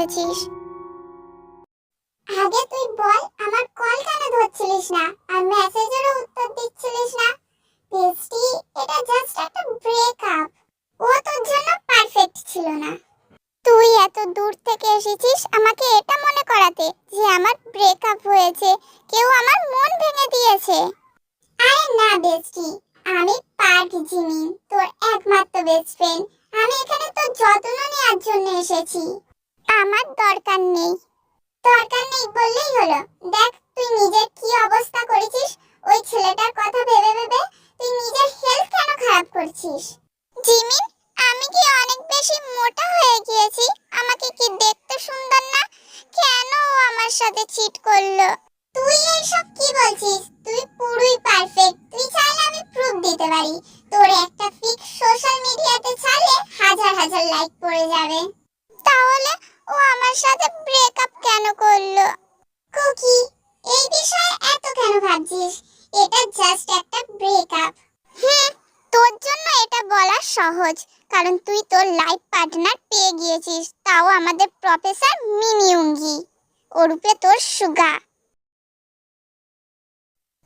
কেন আগে তুই বল, আমার কল কেন ধরছিলিস না? আর মেসেজেরও উত্তর দিচ্ছিলিস না? বেস্টি এটা জাস্ট একটা ব্রেকআপ ও তোর জন্য পারফেক্ট ছিল না। তুই এত দূর থেকে এসেছিস আমাকে এটা মনে করাতে যে আমার ব্রেকআপ হয়েছে। কেউ আমার মন ভেঙে দিয়েছে। আরে না বেস্টি আমি পার্ক জিমিন তোর একমাত্র বেস্ট ফ্রেন্ড আমি এখানে তোর যত্ন নেওয়ার জন্য এসেছি। আমার দরকার নেই। দরকার নেই বললেই হলো। দেখ, তুই নিজের কি অবস্থা করেছিস? ওই ছেলেটার কথা ভেবে ভেবে তুই নিজের হেলথ কেন খারাপ করছিস? জিমিন, আমি কি অনেক বেশি মোটা হয়ে গিয়েছি? আমাকে কি দেখতে সুন্দর না? কেন আমার সাথে চিট করল? তুই এইসব কি বলছিস? তুই পুরোই পারফেক্ট তুই চাইলে আমি প্রুফ দিতে পারি। তোর একটা পিক সোশ্যাল মিডিয়াতে ছাড়লে হাজার হাজার লাইক পড়ে যাবে। তাহলে ও আমার সাথে ব্রেকআপ কেন করল? কুকি, এই বিষয়ে এত কেন ভাবছিস? এটা জাস্ট একটা ব্রেকআপ হুম, তোর জন্য এটা বলা সহজ, কারণ তুই তোর লাইফ পার্টনার পেয়ে গিয়েছিস, তাও আমাদের প্রফেসর মিনিউঙ্গি ওরূপে তোর সুগা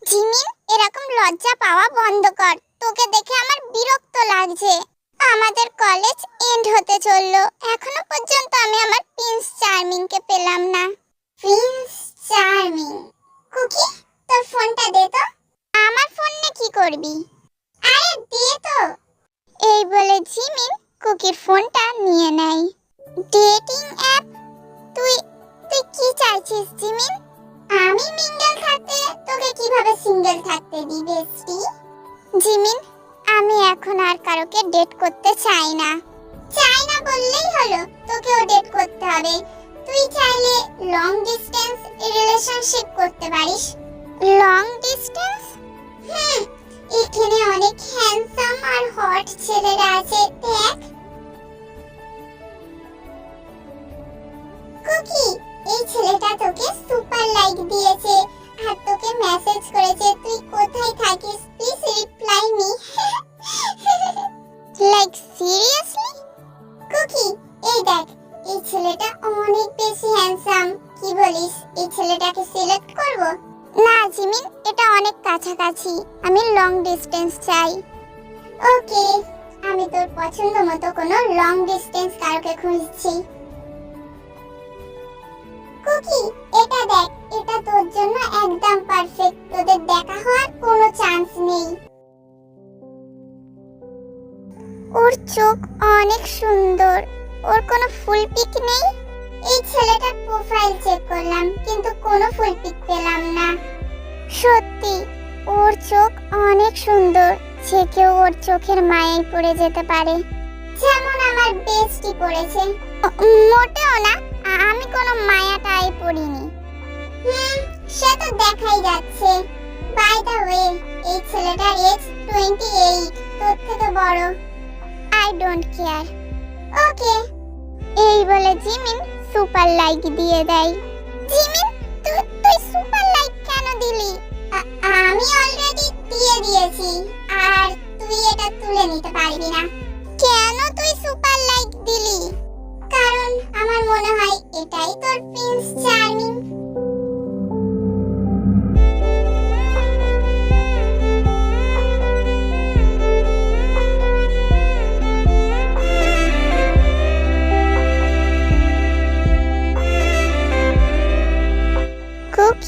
জিমিন, এরকম লজ্জা পাওয়া বন্ধ কর, তোকে দেখে আমার বিরক্ত লাগছে। আমাদের কলেজ এন্ড হতে চলল। এখনও পর্যন্ত আমি আমার প্রিন্স চার্মিংকে পেলাম না। প্রিন্স চার্মিং কুকি তোর ফোনটা দে তো। আমার ফোন নিয়ে কি করবি? আরে দে তো। এই বলে জিমিন কুকির ফোনটা নিয়ে নেয়। ডেটিং অ্যাপ তুই তুই কি চাইছিস জিমিন? আমি মিঙ্গেল থাকতে তোকে কীভাবে সিঙ্গেল থাকতে বেস্টি? জিমিন আমি এখন আর কারোকে ডেট করতে চাই না। চাই না বললেই হলো তোকেও ডেট করতে হবে। তুই চাইলে লং ডিস্টেন্স রিলেশনশিপ করতে পারিস। লং ডিস্টেন্স হুম এখানে অনেক হ্যান্ডসাম আর হট ছেলেরা আছে দেখ। কুকি এই ছেলেটা তোকে সুপার লাইক দিয়েছে। আর তোকে মেসেজ করেছে, তুই কোথায় থাকিস? Please reply me like seriously Kookie এই দেখ, এই ছেলেটা অনেক বেশি হ্যান্ডসাম কি বলিস, এই ছেলেটাকে সিলেক্ট করব? না জিমিন, এটা অনেক কাছাকাছি। আমি লং ডিস্টেন্স চাই। ওকে, আমি তোর পছন্দ মতো কোনো লং ডিস্টেন্স কারোকে খুঁজছি। কুকি চান্স নেই। ওর চোখ অনেক সুন্দর। ওর কোনো ফুল পিক নেই। এই ছেলেটার প্রোফাইল চেক করলাম, কিন্তু কোনো ফুল পিক পেলাম না। সত্যি, ওর চোখ অনেক সুন্দর। যে কেউ ওর চোখের মায়ায় পড়ে যেতে পারে। যেমন আমার বেস্টি পড়েছে। মোটেও না আমি কোনো মায়াটাই পড়িনি। হুম, সে তো দেখাই যাচ্ছে। বাই দ্য ওয়ে এই ছেলেটার এজ টোয়েন্টি এইট তোর থেকে বড়। আই ডোন্ট কেয়ার ওকে এই বলে জিমিন সুপার লাইক দিয়ে দেয়। জিমিন তুই তুই সুপার লাইক কেন দিলি? আমি অলরেডি দিয়ে দিয়েছি। আর তুই এটা তুলে নিতে পারবি না। কেন তুই সুপার লাইক দিলি? কারণ আমার মনে হয় এটাই তোর প্রিন্স চার্মিং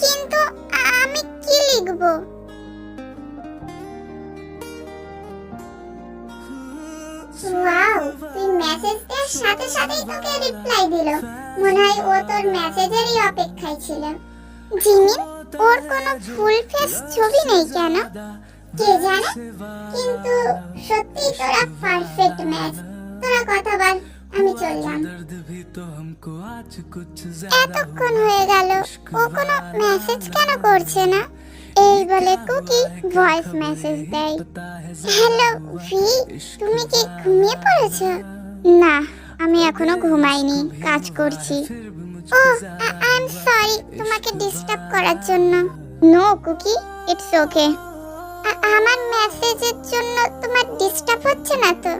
কিন্তু আমি কি লিখব? ওয়াও, তুই মেসেজ সাথে সাথেই তোকে রিপ্লাই দিল। মনে হয় ও তোর মেসেজেরই অপেক্ষায় ছিল। জিমিন, ওর কোনো ফুল ফেস ছবি নেই কেন? কে জানে? কিন্তু সত্যি তোরা পারফেক্ট ম্যাচ তোরা কথা বল আমি চললাম। এতক্ষণ হয়ে গেল। ও কোনো মেসেজ কেন করছে না? এই বলে কুকি ভয়েস মেসেজ দেয়। হ্যালো ভি তুমি কি ঘুমিয়ে পড়েছো? না, আমি এখনও ঘুমাইনি, কাজ করছি। ও আই এম সরি তোমাকে ডিস্টার্ব করার জন্য। নো কুকি ইটস ওকে আমার মেসেজের জন্য তোমার ডিস্টার্ব হচ্ছে না তো?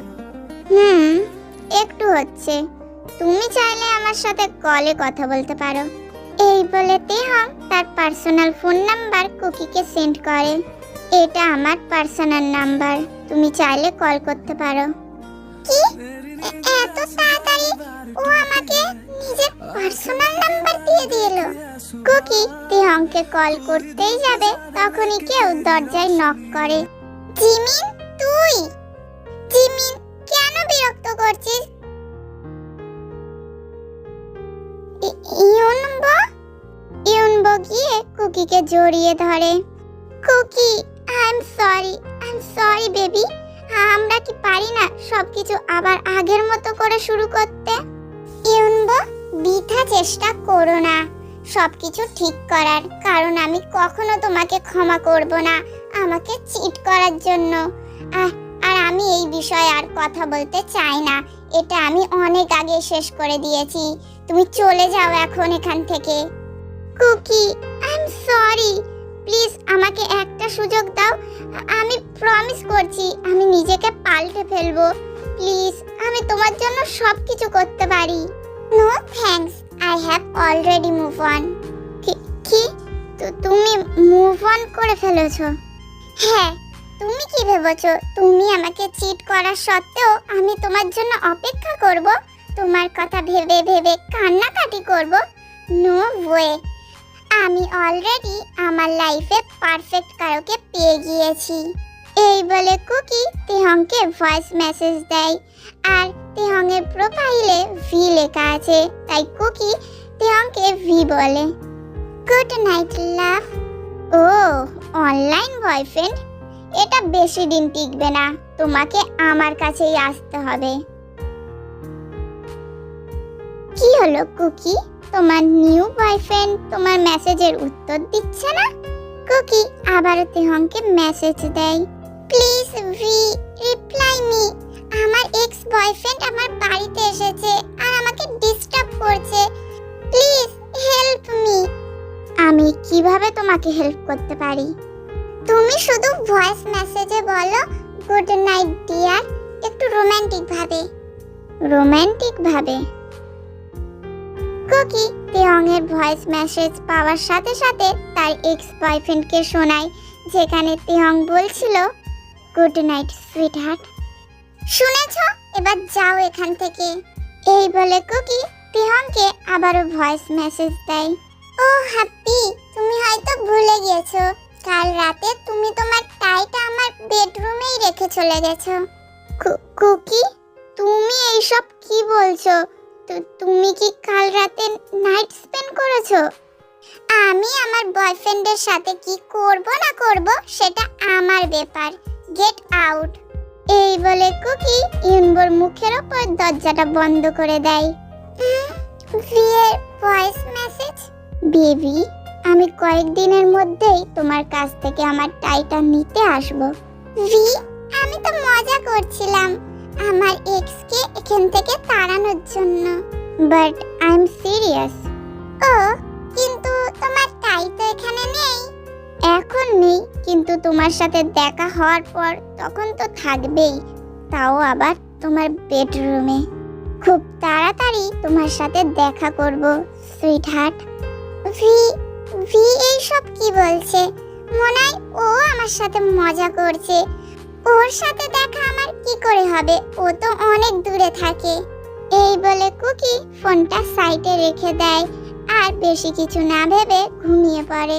হুম একটু হচ্ছে। তুমি চাইলে আমার সাথে কলে কথা বলতে পারো। এই বলে তেহং তার পার্সোনাল ফোন নাম্বার কুকিকে সেন্ড করে। এটা আমার পার্সোনাল নাম্বার তুমি চাইলে কল করতে পারো। কি? এত তাড়াতাড়ি? ও আমাকে নিজের পার্সোনাল নাম্বার দিয়ে দিল। কুকি তেহংকে কল করতেই যাবে, তখনই কেউ দরজায় নক করে। জিমিন, তুই? জিমিন বিরক্ত করছিস? ইউনবো ইউনবো গিয়ে কুকিকে জড়িয়ে ধরে। Kookie I am sorry I am sorry baby আমরা কি পারি না সবকিছু আবার আগের মতো করে শুরু করতে? ইউনবো বৃথা চেষ্টা করো না। সবকিছু ঠিক করার কারণ আমি কখনো তোমাকে ক্ষমা করব না, আমাকে চিট করার জন্য। আর আমি এই বিষয়ে আর কথা বলতে চাই না। এটা আমি অনেক আগে শেষ করে দিয়েছি। তুমি চলে যাও এখন এখান থেকে। Kookie I am sorry please আমাকে একটা সুযোগ দাও। আমি প্রমিস করছি, আমি নিজেকে পাল্টে ফেলব। প্লিজ, আমি তোমার জন্য সব কিছু করতে পারি। No thanks I have already move on কি তু- তুমি মুভ অন করে ফেলেছো? হ্যাঁ তুমি কি ভেবেছো? তুমি আমাকে চিট করার সত্ত্বেও আমি তোমার জন্য অপেক্ষা করব? তোমার কথা ভেবে ভেবে কান্নাকাটি করব? নো ওয়ে আমি অলরেডি আমার লাইফে পারফেক্ট কারোকে পেয়ে গিয়েছি। এই বলে কুকি তেহংকে ভয়েস মেসেজ দেয়। আর তেহংয়ের প্রোফাইলে ভি লেখা আছে। তাই কুকি তেহংকে ভি বলে। গুড নাইট লাভ ও অনলাইন বয়ফ্রেন্ড এটা বেশি দিন টিকবে না। তোমাকে আমার কাছেই আসতে হবে। কি হলো কুকি? তোমার নিউ বয়ফ্রেন্ড তোমার মেসেজের উত্তর দিচ্ছে না? কুকি আবার তেহংকে মেসেজ দেয়। Please V reply me. আমার এক্স বয়ফ্রেন্ড আমার বাড়িতে এসেছে আর আমাকে ডিস্টার্ব করছে। Please help me. আমি কীভাবে তোমাকে হেল্প করতে পারি? তুমি শুধু ভয়েস মেসেজে বলো গুড নাইট ডিয়ার একটু রোমান্টিক ভাবে। রোমান্টিক ভাবে। কুকি তেয়ংয়ের ভয়েস মেসেজ পাওয়ার সাথে সাথে তার এক্স বয়ফ্রেন্ডকে শোনায়, যেখানে তেয়ং বলছিল গুড নাইট সুইট হার্ট শুনেছ? এবার যাও এখান থেকে। এই বলে কুকি তেহংকে আবারও ভয়েস মেসেজ দেয়। ও হ্যাপি তুমি হয়তো ভুলে গিয়েছো। কাল রাতে তুমি তোমার টাইটা আমার বেডরুমেই রেখে চলে গেছো। কুকি, তুমি এইসব কি বলছো? তুমি কি কাল রাতে নাইট স্পেন্ড করেছ? আমি আমার বয়ফ্রেন্ডের সাথে কি করব না করব সেটা আমার ব্যাপার। গেট আউট এই বলে কুকি ইউনবোর মুখের ওপর দরজাটা বন্ধ করে দেয়। ভিয়ের ভয়েস মেসেজ বেবি আমি কয়েকদিনের মধ্যেই তোমার কাছ থেকে আমার টাইটা নিতে আসব। ভি আমি তো মজা করছিলাম আমার এক্স কে এখান থেকে তাড়ানোর জন্য। বাট আই এম সিরিয়াস ও কিন্তু তোমার টাই তো এখানে নেই। এখন নেই কিন্তু তোমার সাথে দেখা হওয়ার পর তখন তো থাকবেই। তাও আবার তোমার বেডরুমে খুব তাড়াতাড়ি তোমার সাথে দেখা করব সুইট হার্ট ভি ভি এই সব কি বলছে? মনে হয় ও আমার সাথে মজা করছে। ওর সাথে দেখা আমার কি করে হবে? ও তো অনেক দূরে থাকে। এই বলে কুকি ফোনটা সাইডে রেখে দেয় আর বেশি কিছু না ভেবে ঘুমিয়ে পড়ে।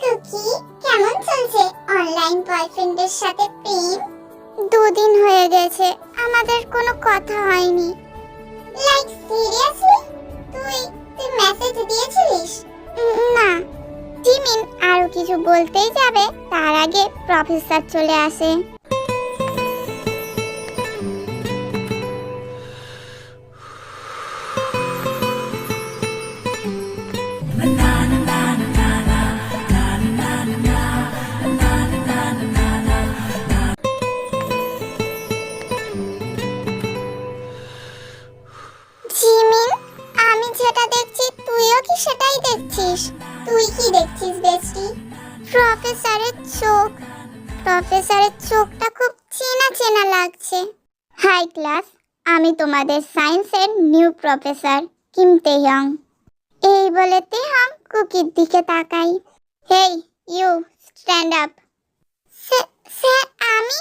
কুকি, কেমন চলছে? অনলাইন বয়ফ্রেন্ডের সাথে প্রেম? দুদিন হয়ে গেছে আমাদের কোনো কথা হয়নি। লাইক সিরিয়াসলি তুই তুই মেসেজ দিয়েছিলিস? না। জিমিন আরও কিছু কিছু বলতেই যাবে তার আগে প্রফেসর চলে আসে। প্রফেসরের চোখ। প্রফেসরের চোখটা খুব চেনা চেনা লাগছে। হাই ক্লাস, আমি তোমাদের সায়েন্সের নিউ প্রফেসর কিম তেহং। এই বলে তেহং কুকির দিকে তাকাই। Hey, you, stand up. Sir আমি?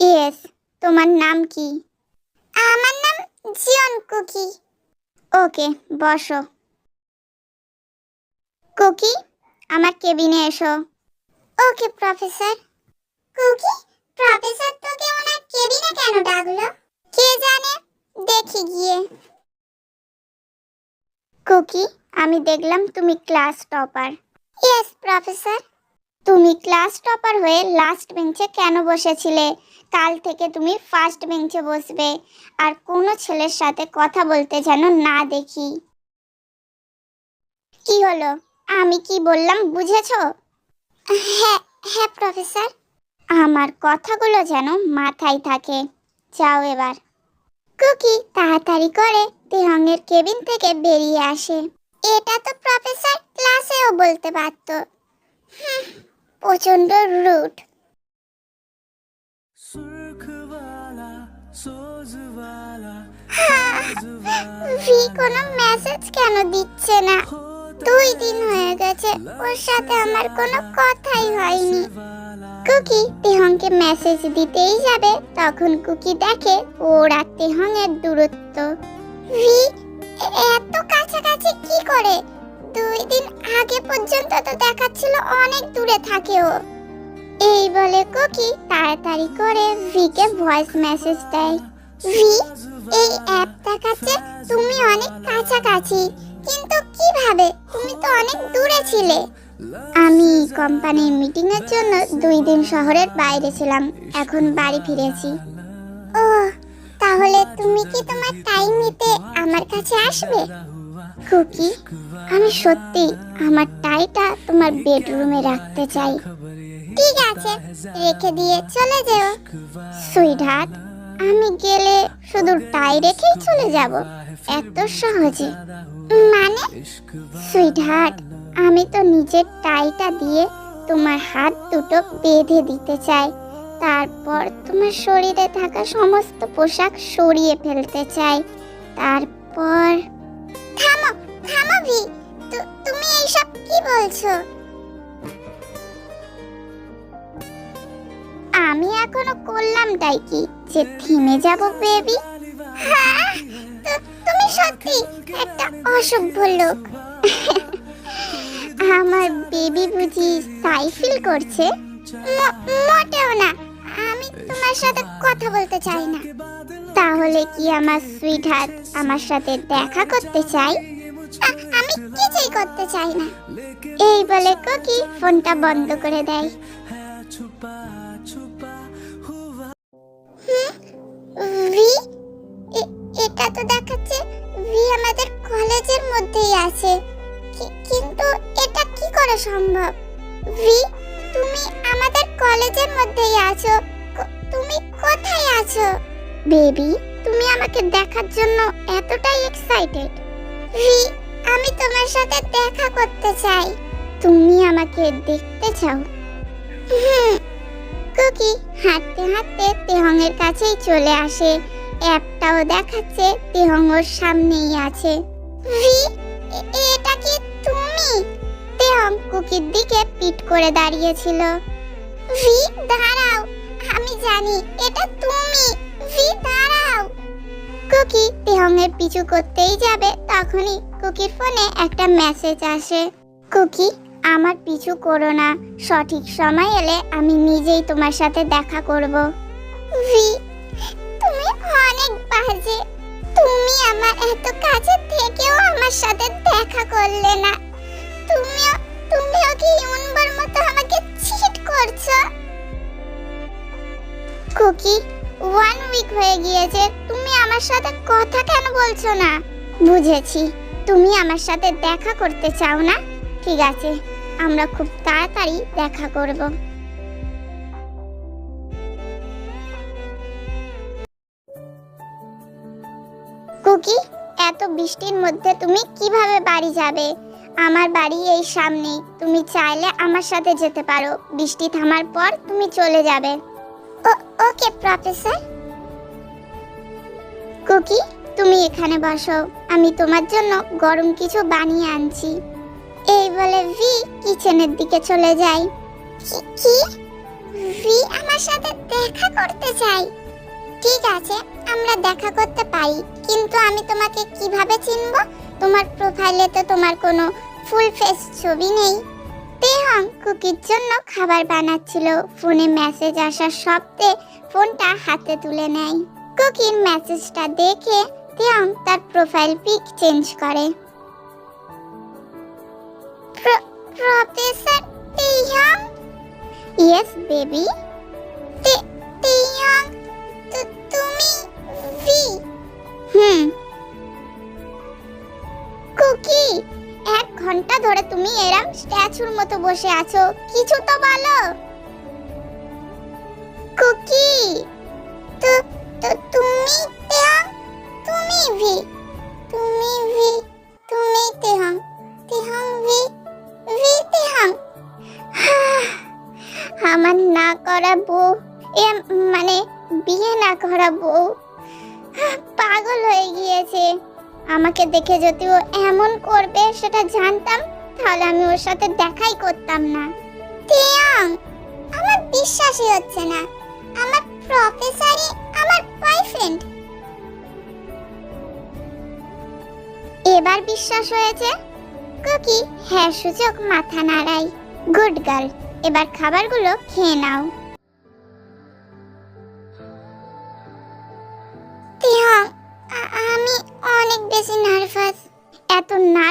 ইয়েস, তোমার নাম কি? আমার নাম জিয়ন কুকি। ওকে, বসো। কুকি, আমার কেবিনে এসো। ওকে, প্রফেসর। কুকি, প্রফেসর, তোকে ওনার কেবিনে কেন ডাকলো? কে জানে? দেখি গিয়ে। কুকি, আমি দেখলাম তুমি ক্লাস টপার। Yes, professor. তুমি ক্লাস টপার হয়ে লাস্ট বেঞ্চে কেন বসেছিলে? কাল থেকে তুমি ফার্স্ট বেঞ্চে বসবে। আর কোনো ছেলের সাথে কথা বলতে যেন না দেখি। কি হলো? আমি কি বললাম, বুঝেছ? হ্যাঁ হ্যাঁ প্রফেসর। আমার কথাগুলো যেন মাথায় থাকে। যাও এবার। কুকি তাড়াতাড়ি করে তেহংয়ের কেবিন থেকে বেরিয়ে আসে। এটা তো প্রফেসর ক্লাসেও বলতে পারত। প্রচণ্ড রুট। ভি কোনো মেসেজ কেন দিচ্ছে না? দুই দিন হয়ে গেছে। ওর সাথে আমার কোনো কথাই হয়নি। কুকি তেহংকে মেসেজ দিতেই যাবে। তখন কুকি দেখে ওর আর তেহংয়ের দূরত্ব। ভি এত কাছাকাছি কি করে? দুই দিন আগে পর্যন্ত তো দেখাচ্ছিল অনেক দূরে থাকে ও। এই বলে কুকি তাড়াতাড়ি করে ভিকে ভয়েস মেসেজ দেয়। ভি, এই অ্যাপ দেখাচ্ছে তুমি অনেক কাছাকাছি। কিন্তু কীভাবে? তুমি তো অনেক দূরে ছিলে। আমি কোম্পানির মিটিং এর জন্য দুই দিন শহরের বাইরে ছিলাম, এখন বাড়ি ফিরেছি। ও, তাহলে তুমি কি তোমার টাইম নিতে আমার কাছে আসবে? কুকি, আমি সত্যি আমার টাইটা তোমার বেডরুমে রাখতে চাই। ঠিক আছে, রেখে দিয়ে চলে যেও। সুইটহার্ট আমি গেলে শুধু টাই রেখেই চলে যাব। এত সহজে। মানে? সুইটহার্ট, আমি তো নিজের টাইটা দিয়ে তোমার হাত দুটো বেঁধে দিতে চাই। তারপর তোমার শরীরে থাকা সমস্ত পোশাক সরিয়ে ফেলতে চাই। তারপর থামো থামো ভি তুমি এইসব কি বলছো? আমি এখনও করলামটাই কি? যে থেমে যাব, বেবি? তুমি সত্যি একটা অসভ্য লোক। আমার বেবি বুঝি সাই ফিল করছে? মোটেও না। আমি তোমার সাথে কথা বলতে চাই না। তাহলে কি আমার সুইট হার্ট আমার সাথে দেখা করতে চাই আমি কিছুই করতে চাই না। এই বলে কোকি ফোনটা বন্ধ করে দেয়। ভি এটা তো দেখাচ্ছে ভি আমাদের কলেজের মধ্যেই আছে। কিন্তু এটা কি করে সম্ভব? ভি তুমি আমাদের কলেজের মধ্যেই আছো। তুমি কোথায় আছো? বেবি তুমি আমাকে দেখার জন্য এতটাই এক্সাইটেড ভি আমি তোমার সাথে দেখা করতে চাই। তুমি আমাকে দেখতে চাও। হুম। কুকি হাঁটতে হাঁটতে তেহংয়ের কাছেই চলে আসে। অ্যাপটাও দেখাচ্ছে তেহং ওর সামনেই আছে। ভি এটা কি তুমি? তেহং কুকির দিকে পিট করে দাঁড়িয়েছিল। ভি, দাঁড়াও, আমি জানি, এটা তুমি। ভি, দাঁড়াও। কুকি তেহংয়ের পিছু করতেই যাবে, তখনই কুকির ফোনে একটা মেসেজ আসে। কুকি আমার পিছু করো না। সঠিক সময় এলে আমি নিজেই তোমার সাথে দেখা করব। ভি, তুমি অনেক বাজে। তুমি আমার এত কাছে থেকেও আমার সাথে দেখা করলে না। তুমিও তুমিও কি ইউনবার মতো আমাকে চিট করছ? কুকি ওয়ান উইক হয়ে গিয়েছে। তুমি আমার সাথে কথা কেন বলছো না? বুঝেছি। তুমি আমার সাথে দেখা করতে চাও না? ঠিক আছে। আমরা খুব তাড়াতাড়ি দেখা করব। কুকি, এত বৃষ্টির মধ্যে তুমি কীভাবে বাড়ি যাবে? আমার বাড়ি এই সামনেই তুমি চাইলে আমার সাথে যেতে পারো। বৃষ্টি থামার পর তুমি চলে যাবে। ওকে, প্রফেসর। কুকি, তুমি এখানে বসো। আমি তোমার জন্য গরম কিছু বানিয়ে আনছি। এই বলে ভি কিচেনের দিকে চলে যায়। কি- ভি আমার সাথে দেখা করতে চাই। ঠিক আছে, আমরা দেখা করতে পারি। কিন্তু আমি তোমাকে কীভাবে চিনব? তোমার প্রোফাইলে তো তোমার কোনো ফুল ফেস ছবি নেই। তেহং কুকির জন্য খাবার বানাচ্ছিল। ফোনে মেসেজ আসার শব্দে ফোনটা হাতে তুলে নেয়। কুকির মেসেজটা দেখে তেহং তার প্রোফাইল পিক চেঞ্জ করে। Professor Taehyung yes baby Taehyung তুমি ভি হুম কুকি এক ঘণ্টা ধরে তুমি এরম স্ট্যাচুর মতো বসে আছো। কিছু তো বলো। কুকি তো তুমি তুমি ভি তুমি ভি করা বউ এ মানে বিয়ে না করা বউ পাগল হয়ে গিয়েছে। আমাকে দেখে যদি ও এমন করবে, সেটা জানতাম, তাহলে আমি ওর সাথে দেখাই করতাম না। তিয়াং আমার বিশ্বাসই হচ্ছে না। আমার প্রফেসরই আমার বয়ফ্রেন্ড এবার বিশ্বাস হয়েছে? কুকি হ্যাঁ সুযোগ, মাথা নাড়াই। গুড গার্ল, এবার খাবারগুলো খেয়ে নাও।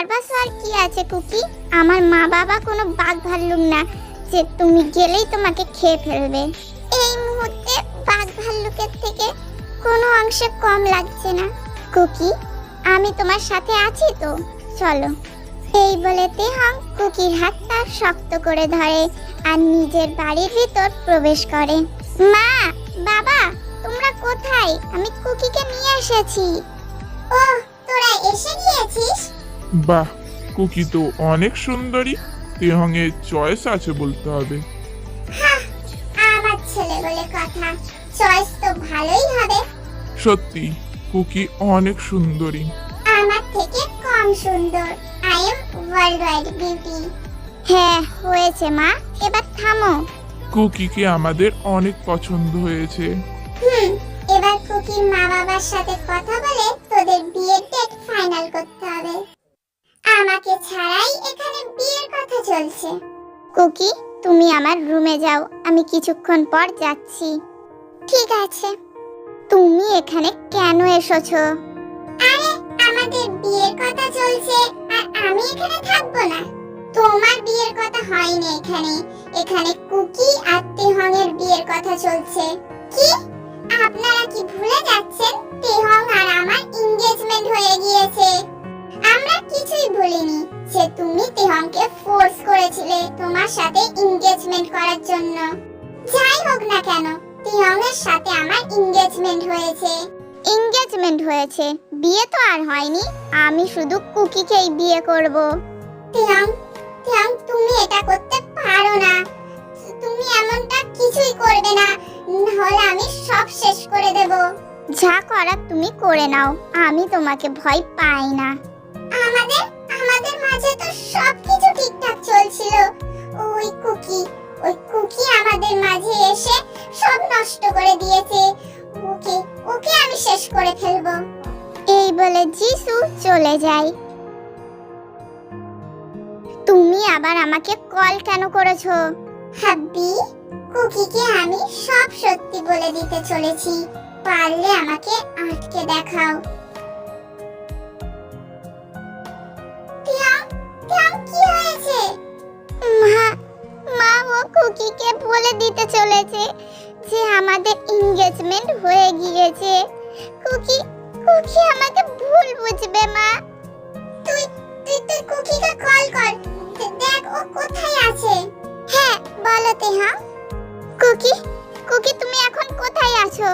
নার্ভাস হওয়ার কি আছে, কুকি? আমার মা বাবা কোনো বাঘ ভাল্লুক না যে তুমি গেলেই তোমাকে খেয়ে ফেলবে। এই মুহূর্তে বাঘ ভাল্লুকের থেকে কোনো অংশে কম লাগছে না। কুকি, আমি তোমার সাথে আছি তো? চলো। এই বলে তেহং কুকির হাতটা শক্ত করে ধরে আর নিজের বাড়ির ভিতর প্রবেশ করে। মা, বাবা, তোমরা কোথায়? আমি কুকিকে নিয়ে এসেছি। ও তোরা এসে গিয়েছিস? বাহ। কুকি তো অনেক সুন্দরী। তেহংয়ের চয়েস আছে বলতে হবে। হাহ, আমার ছেলে বলে কথা। চয়েস তো ভালোই হবে। সত্যি কুকি অনেক সুন্দরী। আমার থেকে কম সুন্দর। I am world wide beauty হ্যাঁ হয়েছে মা। এবার থামো। কুকিকে আমাদের অনেক পছন্দ হয়েছে। হুম এবার কুকির মা বাবার সাথে কথা বলে তোদের বিয়ের ডেট ফাইনাল করতে হবে। আমাকে ছাড়াই এখানে বিয়ের কথা চলছে। কুকি, তুমি আমার রুমে যাও, আমি কিছুক্ষণ পর যাচ্ছি। ঠিক আছে। তুমি এখানে কেন এসেছ? আরে, আমাদের বিয়ের কথা চলছে, আর আমি এখানে থাকব না। তোমার বিয়ের কথা হয়নি এখানে। এখানে কুকি আর তেহংয়ের বিয়ের কথা চলছে। কি? আপনারা কি ভুলে যাচ্ছেন? তেহং আর আমার এনগেজমেন্ট হয়ে গিয়েছে। আমরা কিছুই বলিনি যে তুমি তেহংকে ফোর্স করেছিলে তোমার সাথে এনগেজমেন্ট করার জন্য। যাই হোক না কেন তেহংয়ের সাথে আমার এনগেজমেন্ট হয়েছে। এনগেজমেন্ট হয়েছে বিয়ে তো আর হয়নি আমি শুধু কুকিকেই বিয়ে করব। তেহং তেহং তুমি এটা করতে পারো না। তুমি এমনটা কিছুই করবে না নাহলে আমি সব শেষ করে দেব। যা করার তুমি করে নাও আমি তোমাকে ভয় পাই না। আমাদের আমাদের মাঝে তো সবকিছু ঠিকঠাক চলছিল। ওই কুকি ওই কুকি আমাদের মাঝে এসে সব নষ্ট করে দিয়েছে। ওকে ওকে আমি শেষ করে ফেলব। এই বলে জিসু চলে যায়। তুমি আবার আমাকে কল কেন করেছ? হাব্বি, কুকিকে আমি সব সত্যি বলে দিতে চলেছি। পারলে আমাকে আটকে দেখাও। কুকিকে বলে দিতে চলেছে যে আমাদের এনগেজমেন্ট হয়ে গিয়েছে। কুকি কুকি আমাকে ভুল বুঝবে মা। তুই তুই তুই কুকিকে কল কর। দেখ ও কোথায় আছে। হ্যাঁ বলো তেহা কুকি কুকি তুমি এখন কোথায় আছো?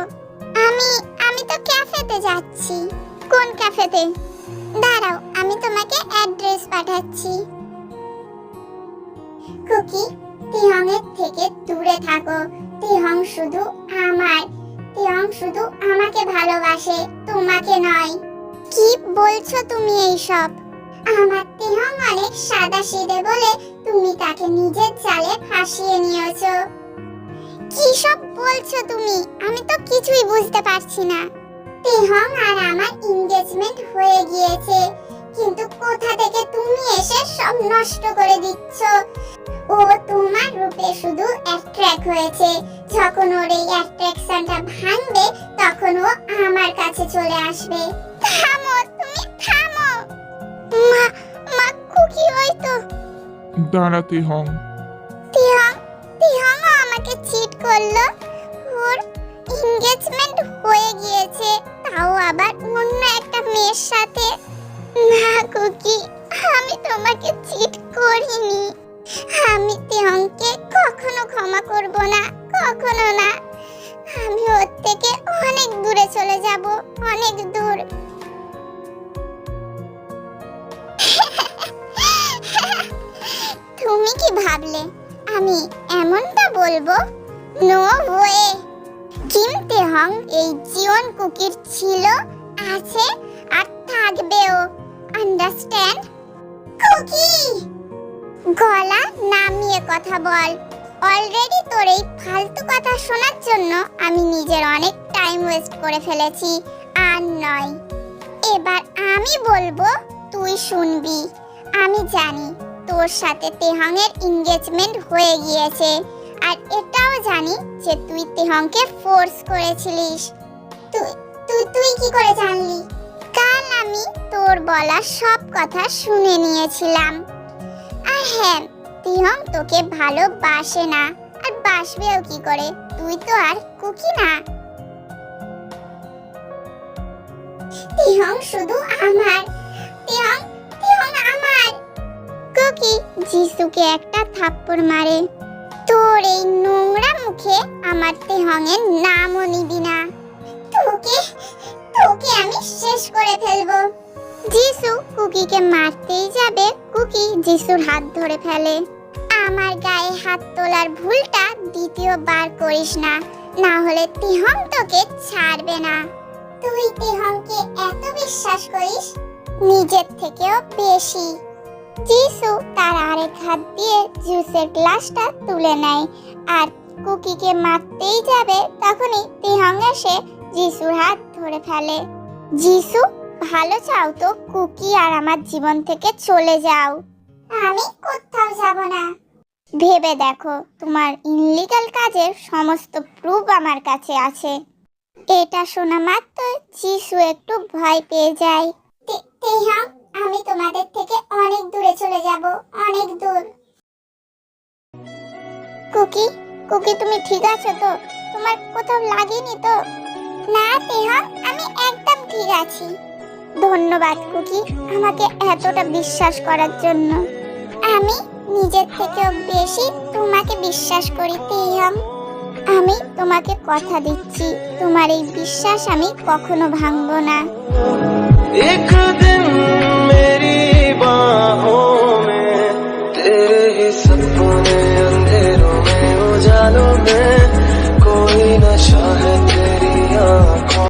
আমি আমি তো ক্যাফেতে যাচ্ছি। কোন ক্যাফেতে দাঁড়াও আমি তোমাকে অ্যাড্রেস পাঠাচ্ছি। কুকি তিহংয়ের থেকে দূরে থাকো। তিহং শুধু আমার তিহং শুধু আমাকে ভালোবাসে, তোমাকে নয়। কি বলছো তুমি এইসব? আমার তিহং অনেক সাদা সিধে বলে তুমি তাকে নিজের জালে ফাঁসিয়ে নিয়েছো। কি সব বলছো তুমি? আমি তো কিছুই বুঝতে পারছি না। তেহং আর আমার এনগেজমেন্ট হয়ে গিয়েছে। কিন্তু কোথা থেকে তুমি এসে সব নষ্ট করে দিচ্ছ? ও তোমার রূপে শুধু অ্যাট্রাক্ট হয়েছে। যখন ওর এই অ্যাট্রাকশনটা ভাঙবে তখন ও আমার কাছে চলে আসবে। থামো তুমি থামো। মা মা কুকি ওই তো। দাঁড়াতে হং তিহং তিহং আমাকে চিট করল। ওর এনগেজমেন্ট হয়ে গিয়েছে তাও আবার অন্য একটা মেয়ের সাথে। না কুকি আমি তোমাকে চিট করিনি। আমি তিহংকে কখনো ক্ষমা করব না, কখনো না। আমি ওর থেকে অনেক দূরে চলে যাব, অনেক দূর। তুমি কি ভাবলে, আমি এমনটা বলব? নো ওয়ে কিম তেহং এই জীবন কুকির ছিল, আছে আর থাকবেও। আন্ডারস্ট্যান্ড কুকি গলা নামিয়ে কথা বল। অলরেডি তোর এই ফালতু কথা শোনার জন্য আমি নিজের অনেক টাইম ওয়েস্ট করে ফেলেছি, আর নয়। এবার আমি বলব, তুই শুনবি। আমি জানি তোর সাথে তেহংয়ের এনগেজমেন্ট হয়ে গিয়েছে, আর এটাও জানি যে তুই তেহংকে ফোর্স করেছিলিস। তুই তুই তুই কি করে জানলি? কাল আমি তোর বলা সব কথা শুনে নিয়েছিলাম। আর হ্যাঁ তিহং তোকে ভালোবাসে না, আর বাসবেও কি করে? তুই তো আর কুকি না। তিহং শুধু আমার। তিহং তিহং আমার। কুকি যিশুকে একটা থাপ্পড় মারে। তোর এই নোংরা মুখে আমার তেহংয়ের নামও হাত ধরে ফেলে। আমার গায়ে হাত তোলার ভুলটা দ্বিতীয়বার করিস না না হলে তিহং তোকে ছাড়বে না। তুই তিহংকে এত বিশ্বাস করিস? নিজের থেকেও বেশি। যিশু তার আরেক হাত দিয়ে জুসের গ্লাসটা তুলে নেয়, আর কুকিকে মারতেই যাবে তখনই তিহং এসে যিশুর হাত ধরে ফেলে। যিশু, ভালো চাও তো কুকি আর আমার জীবন থেকে চলে যাও। আমি কোথাও যাব না। ভেবে দেখো, তোমার ইনলিগাল কাজের সমস্ত প্রুফ আমার কাছে আছে। এটা শোনা মাত্র যিশু একটু ভয় পেয়ে যায়। তেহাম আমি তোমাদের থেকে অনেক দূরে চলে যাব, অনেক দূর। কুকি কুকি, তুমি ঠিক আছো তো? তোমার কোথাও লাগেনি তো? না তেহাম আমি একদম ঠিক আছি। ধন্যবাদ, কুকি, আমাকে এতটা বিশ্বাস করার জন্য। আমি নিজের থেকেও বেশি তোমাকে বিশ্বাস করি তেইহাম আমি তোমাকে কথা দিচ্ছি, তোমার এই বিশ্বাস আমি কখনো ভাঙবো না। একদিন মেরি বাহো